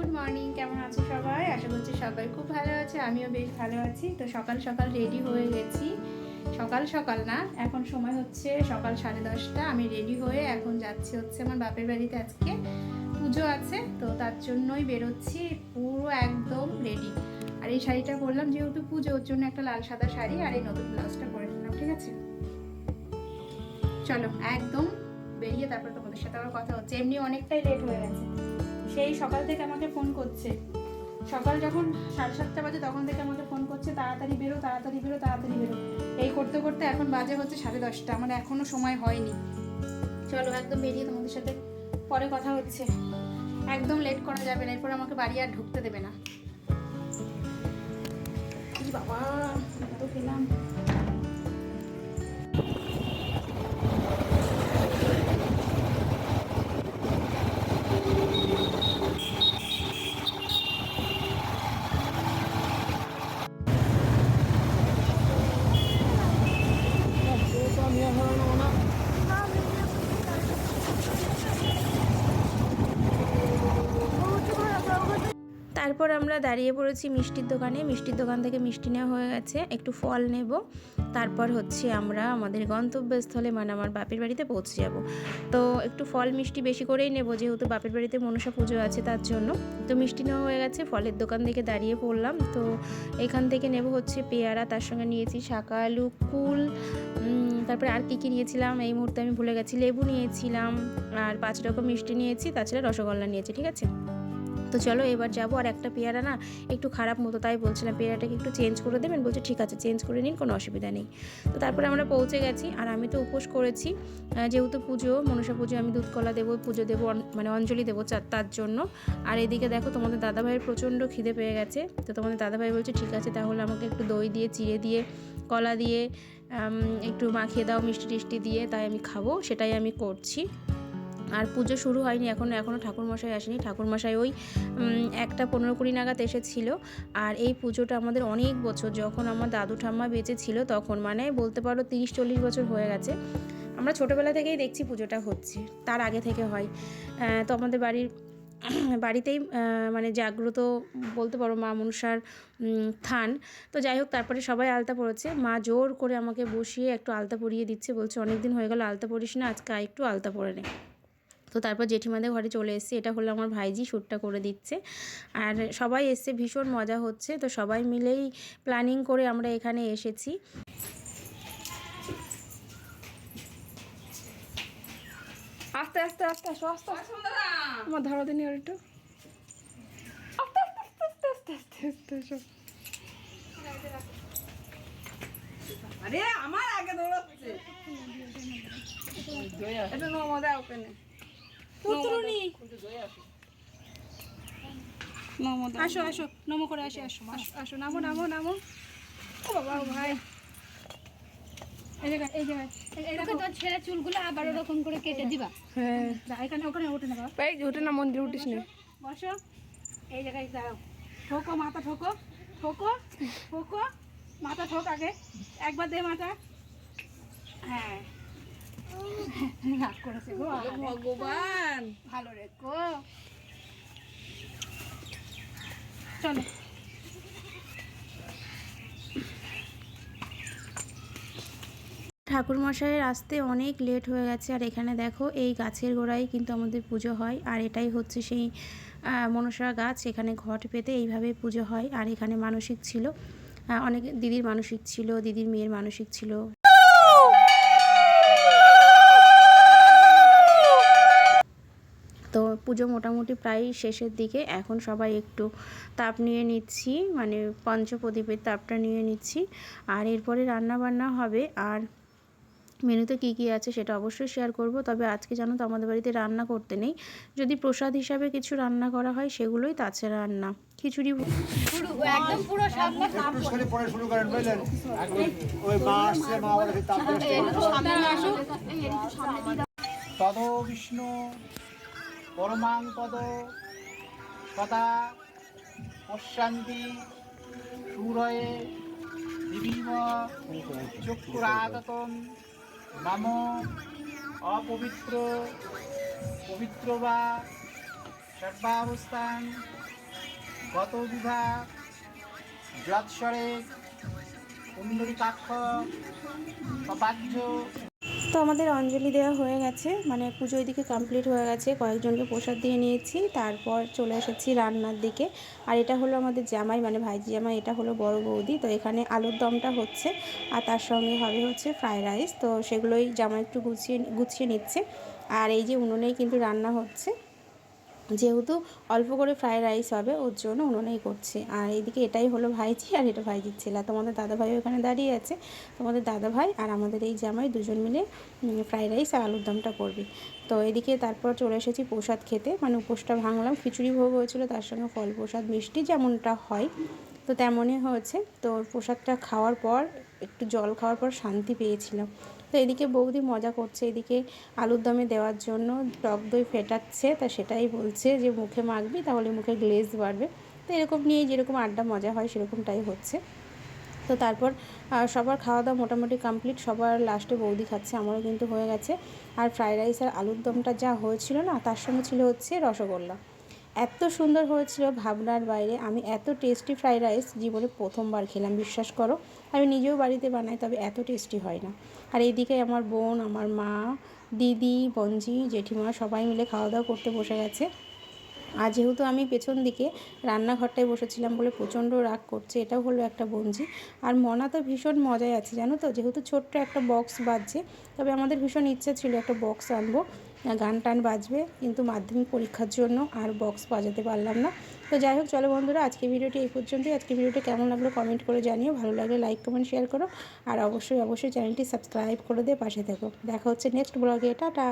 Good morning, কেমন আছো সবাই? আশা করছি সবাই খুব ভালো আছে, আমিও বেশ ভালো আছি। তো সকাল সকাল রেডি হয়ে গেছি। সকাল সকাল না, এখন সময় হচ্ছে সকাল সাড়ে দশটা। আমি রেডি হয়ে এখন যাচ্ছি হচ্ছে আমার বাপের বাড়িতে আজকে। পুজো আছে, তো তার জন্যই বেরোচ্ছি, পুরো একদম রেডি আর এই শাড়িটা পরলাম যেহেতু পুজো, ওর জন্য একটা লাল সাদা শাড়ি আর এই নতুন ব্লাউজটা পরে নিলাম, ঠিক আছে? চলো, একদম বেরিয়ে তারপর তোমাদের সাথে আমার কথা হচ্ছে। এমনি অনেকটাই লেট হয়ে গেছে। সেই সকাল থেকে আমাকে ফোন করছে। সকাল যখন সাড়ে সাতটা বাজে তখন থেকে আমাকে ফোন করছে, তাড়াতাড়ি বেরো তাড়াতাড়ি বেরো তাড়াতাড়ি বেরো। এই করতে করতে এখন বাজে হচ্ছে সাড়ে দশটা আমার এখনও সময় হয়নি। চলো একদম বেরিয়ে তোমাদের সাথে পরে কথা হচ্ছে। একদম লেট করা যাবে না, এরপর আমাকে বাড়ি আর ঢুকতে দেবে না। বাবা। তারপর আমরা দাঁড়িয়ে পড়েছি মিষ্টির দোকানে। মিষ্টির দোকান থেকে মিষ্টি নেওয়া হয়ে গেছে। একটু ফল নেব। তারপর হচ্ছে আমরা আমাদের গন্তব্যস্থলে মানে আমার বাপের বাড়িতে পৌঁছে যাব। তো একটু ফল মিষ্টি বেশি করেই নেব, যেহেতু বাপের বাড়িতে মনসা পুজো আছে তার জন্য। তো মিষ্টি নেওয়া হয়ে গেছে, ফলের দোকান থেকে দাঁড়িয়ে পড়লাম। তো এখান থেকে নেব হচ্ছে পেয়ারা, তার সঙ্গে নিয়েছি শাকা আলু, কুল তারপরে আর কী কী নিয়েছিলাম? এই মুহূর্তে আমি ভুলে গেছি, লেবু নিয়েছিলাম, আর পাঁচ রকম মিষ্টি নিয়েছি, তাছাড়া রসগোল্লা নিয়েছি, ঠিক আছে? তো চলো এবার যাব। আর একটা পেয়ারা না একটু খারাপ মতো, তাই বলছিলাম পেয়ারাটাকে একটু চেঞ্জ করে দেবেন। বলছে, ঠিক আছে, চেঞ্জ করে নিন, কোনো অসুবিধা নেই। তো তারপরে আমরা পৌঁছে গেছি। আর আমি তো উপোস করেছি যেহেতু পুজো, মনসা পুজো, আমি দুধ কলা দেবো, পুজো দেবো মানে অঞ্জলি দেবো তার জন্য। আর এদিকে দেখো, তোমাদের দাদাভাইয়ের প্রচণ্ড খিদে পেয়ে গেছে। তো তোমাদের দাদাভাই বলছে, ঠিক আছে, তাহলে আমাকে একটু দই দিয়ে, চিড়ে দিয়ে, কলা দিয়ে একটু মাখিয়ে দাও, মিষ্টি টিষ্টি দিয়ে, তাই আমি খাব। সেটাই আমি করছি। আর পুজো শুরু হয়নি এখনও এখনও ঠাকুরমশাই আসেনি। ঠাকুরমশাই ওই একটা পনেরো কুড়ি নাগাদ এসেছিল। আর এই পুজোটা আমাদের অনেক বছর, যখন আমার দাদু ঠাম্মা বেঁচে ছিল তখন মানে বলতে পারো তিরিশ চল্লিশ বছর হয়ে গেছে। আমরা ছোটোবেলা থেকেই দেখছি পুজোটা হচ্ছে, তার আগে থেকে হয়। তো আমাদের বাড়ির, বাড়িতেই মানে জাগ্রত বলতে পারো মা মনসার থান। তো যাই হোক, তারপরে সবাই আলতা পড়েছে মা জোর করে আমাকে বসিয়ে একটু আলতা পরিয়ে দিচ্ছে, বলছে অনেক দিন হয়ে গেল, আলতা পরিস না, আজকে একটু আলতা পরে নে। তো তারপর জেঠিমাদের ঘরে চলে এসেছি। এটা হলো আমার ভাইজি শ্যুটটা করে দিচ্ছে। আর সবাই এসছে ভীষণ মজা হচ্ছে। তো সবাই মিলেই প্ল্যানিং করে আমরা এখানে এসেছি। আস্তে আস্তে আস্তে আসো আস্তে আমার ধরো দিন আর একটু। আস্তে আস্তে আস্তে আস্তে আস্তে আস্তে আসো। আরে আমার আগে দৌড়াচ্ছে। এটা নমো দাও ওখানে আসো আসো নমো করে আসি আসো আসো আসো নামো নামো নামো। ও বাবা ভাই। এই জায়গায় এই জায়গায় এই- এই দেখো। তোর ছেঁড়া চুলগুলো আবার ওরকম করে কেটে দিবা। হ্যাঁ। এখানে ওখানে ওঠে না এই ওঠে না মন্দির উঠিস না। বসো এই জায়গায় দাঁড়াও ঠোকো মাথা ঠোকো। ঠোকো ঠোকো মাথা ঠোক আগে। একবার দে মাথা। হ্যাঁ। রাগ করেছে গো ভগবান। ভালো রে চলো। ঠাকুরমশাইয়ের আসতে অনেক লেট হয়ে গেছে আর এখানে দেখো এই গাছের গোড়ায় কিন্তু আমাদের পুজো হয় আর এটাই হচ্ছে সেই মনসা গাছ এখানে ঘট পেতে এইভাবে পুজো হয় আর এখানে মানসিক ছিল অনেক দিদির মানসিক ছিল দিদির মেয়ের মানসিক ছিল। পুজো মোটামুটি প্রায় শেষের দিকে। এখন সবাই একটু তাপ নিয়ে নিচ্ছি মানে পঞ্চপ্রদীপের তাপটা নিয়ে নিচ্ছি। আর এরপরে রান্না বান্না হবে। আর মেনুতে কী কী আছে সেটা অবশ্যই শেয়ার করব। তবে আজকে জানো তো আমাদের বাড়িতে রান্না করতে নেই। যদি প্রসাদ হিসাবে কিছু রান্না করা হয় সেগুলোই তাছাড়া রান্না। খিচুড়ি একদম পুরো শুরু করেন বুঝলেন ওই মা বিষ্ণু। পরমাং পদ সদা পশ্যান্তি সুরয়ে দিবিব চক্ষুরাগতম। মম অপবিত্র, পবিত্র বা সর্বাবস্থান। গত বিভাগ যৎস্বরে কুণ্ডলিকাক্ষ সবাহ্য তো আমাদের অঞ্জলি দেওয়া হয়ে গেছে। মানে পুজো এদিকে কমপ্লিট হয়ে গেছে। কয়েকজনকে প্রসাদ দিয়ে নিয়েছি। তারপর চলে এসেছি রান্নার দিকে। আর এটা হলো আমাদের জামাই মানে ভাইজি জামাই, এটা হলো বড় বৌদি। তো এখানে আলুর দমটা হচ্ছে। আর তার সঙ্গে হবে হচ্ছে ফ্রায়েড রাইস তো সেগুলোই জামাই একটু গুছিয়ে গুছিয়ে নিচ্ছে। আর এই যে উনুনেই কিন্তু রান্না হচ্ছে। যেহেতু অল্প করে ফ্রায়েড রাইস হবে, ওর জন্য উনুনেই করছি। আর এইদিকে এটাই হলো ভাইজি আর এটা ভাইজির ছেলে। তোমাদের দাদাভাই ওখানে দাঁড়িয়ে আছে। তোমাদের দাদাভাই আর আমাদের এই জামাই দুজন মিলে ফ্রায়েড রাইস আর আলুর দমটা করবে। তো এদিকে তারপর চলে এসেছি প্রসাদ খেতে। মানে উপোসটা ভাঙলাম, খিচুড়ি ভোগ হয়েছিল, তার সঙ্গে ফল প্রসাদ মিষ্টি যেমনটা হয়। তো তেমনই হয়েছে। তো প্রসাদটা খাওয়ার পর, একটু জল খাওয়ার পর শান্তি পেয়েছিলাম। তো এদিকে বৌদি মজা করছে, এদিকে আলুর দমে দেওয়ার জন্য টক দই ফেটাচ্ছে। তা সেটাই বলছে যে, মুখে মাখবি, তাহলে মুখে গ্লেজ বাড়বে। তো এরকম নিয়ে যেরকম আড্ডা মজা হয়, সেরকমটাই হচ্ছে। তো তারপর সবার খাওয়া দাওয়া মোটামুটি কমপ্লিট। সবার লাস্টে বৌদি খাচ্ছে, আমারও কিন্তু হয়ে গেছে। আর ফ্রাইড রাইস আর আলুর দমটা যা হয়েছিল না, তার সঙ্গে ছিল হচ্ছে রসগোল্লা। এত সুন্দর হয়েছিল ভাবনার বাইরে। আমি এত টেস্টি ফ্রাইড রাইস জীবনে প্রথমবার খেলাম, বিশ্বাস করো। আমি নিজেও বাড়িতে বানাই, তবে এত টেস্টি হয় না। আর এইদিকে আমার বোন, আমার মা, দিদি বঞ্জি জেঠিমা সবাই মিলে খাওয়া দাওয়া করতে বসে গেছে। আর যেহেতু আমি পেছন দিকে রান্নাঘরটায় বসেছিলাম বলে প্রচণ্ড রাগ করছে, এটাও হলো একটা বঞ্জি আর মনা তো ভীষণ মজায় আছে, জানো তো? যেহেতু ছোট্ট একটা বক্স বাজছে, তবে আমাদের ভীষণ ইচ্ছা ছিল একটা বক্স আনব। গান টান বাজবে, কিন্তু মাধ্যমিক পরীক্ষার জন্য আর বক্স বাজাতে পারলাম না। তো যাই হোক, চলো বন্ধুরা, আজকে ভিডিওটি এই পর্যন্তই। আজকে ভিডিওটি কেমন লাগল কমেন্ট করে জানিও। ভালো লাগলে লাইক কমেন্ট শেয়ার করো। আর অবশ্যই অবশ্যই চ্যানেলটি সাবস্ক্রাইব করে দিয়ে পাশে থাকো। দেখা হচ্ছে নেক্সট ব্লগে টাটা!